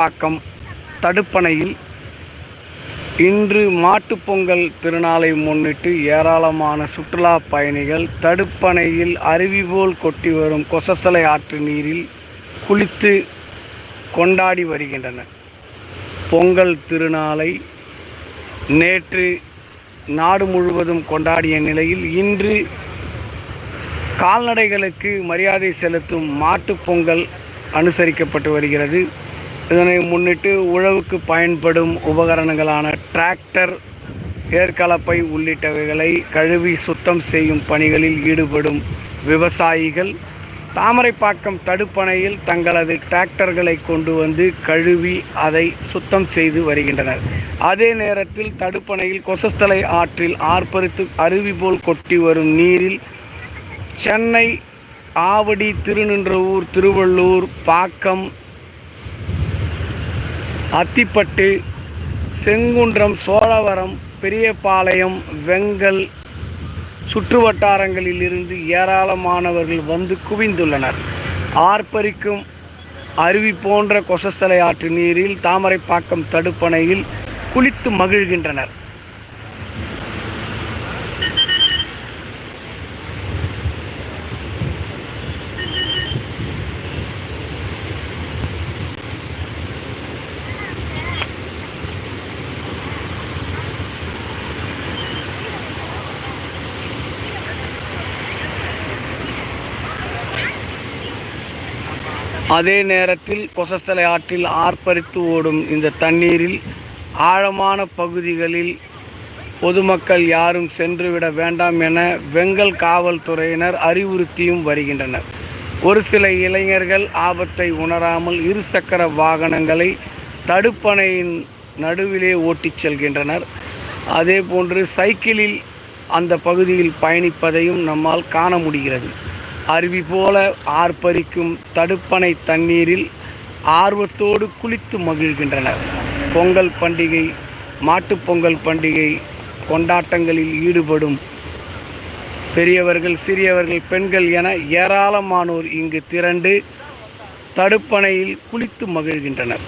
பாக்கம் தடுப்பணையில் இன்று மாட்டுப்பொங்கல் திருநாளை முன்னிட்டு ஏராளமான சுற்றுலா பயணிகள் தடுப்பணையில் அருவி போல் கொட்டி வரும் கொசசலை ஆற்று நீரில் குளித்து கொண்டாடி வருகின்றனர். பொங்கல் திருநாளை நேற்று நாடு முழுவதும் கொண்டாடிய நிலையில் இன்று கால்நடைகளுக்கு மரியாதை செலுத்தும் மாட்டுப்பொங்கல் அனுசரிக்கப்பட்டு வருகிறது. இதனை முன்னிட்டு உழவுக்கு பயன்படும் உபகரணங்களான டிராக்டர் ஏற்கலப்பை உள்ளிட்டவைகளை கழுவி சுத்தம் செய்யும் பணிகளில் ஈடுபடும் விவசாயிகள் தாமரைப்பாக்கம் தடுப்பணையில் தங்களது டிராக்டர்களை கொண்டு வந்து கழுவி அதை சுத்தம் செய்து வருகின்றனர். அதே நேரத்தில் தடுப்பணையில் கொசஸ்தலை ஆற்றில் ஆர்ப்பரித்து அருவி போல் கொட்டி வரும் நீரில் சென்னை ஆவடி திருநின்றவூர் திருவள்ளூர் பாக்கம் அத்திப்பட்டு செங்குன்றம் சோழவரம் பெரியபாளையம் வெங்கல் சுற்று வட்டாரங்களில் இருந்து ஏராளமானவர்கள் வந்து குவிந்துள்ளனர். ஆர்ப்பரிக்கும் அருவி போன்ற கொசஸ்தலை ஆற்று நீரில் தாமரைப்பாக்கம் தடுப்பணையில் குளித்து மகிழ்கின்றனர். அதே நேரத்தில் கொசஸ்தலை ஆற்றில் ஆர்ப்பரித்து ஓடும் இந்த தண்ணீரில் ஆழமான பகுதிகளில் பொதுமக்கள் யாரும் சென்றுவிட வேண்டாம் என வெங்கல் காவல்துறையினர் அறிவுறுத்தியும் வருகின்றனர். ஒரு சில இளைஞர்கள் ஆபத்தை உணராமல் இருசக்கர வாகனங்களை தடுப்பணையின் நடுவிலே ஓட்டிச் செல்கின்றனர். அதேபோன்று சைக்கிளில் அந்த பகுதியில் பயணிப்பதையும் நம்மால் காண முடிகிறது. அருவி போல ஆர்ப்பரிக்கும் தடுப்பணை தண்ணீரில் ஆர்வத்தோடு குளித்து மகிழ்கின்றனர். பொங்கல் பண்டிகை மாட்டுப்பொங்கல் பண்டிகை கொண்டாட்டங்களில் ஈடுபடும் பெரியவர்கள் சிறியவர்கள் பெண்கள் என ஏராளமானோர் இங்கு திரண்டு தடுப்பணையில் குளித்து மகிழ்கின்றனர்.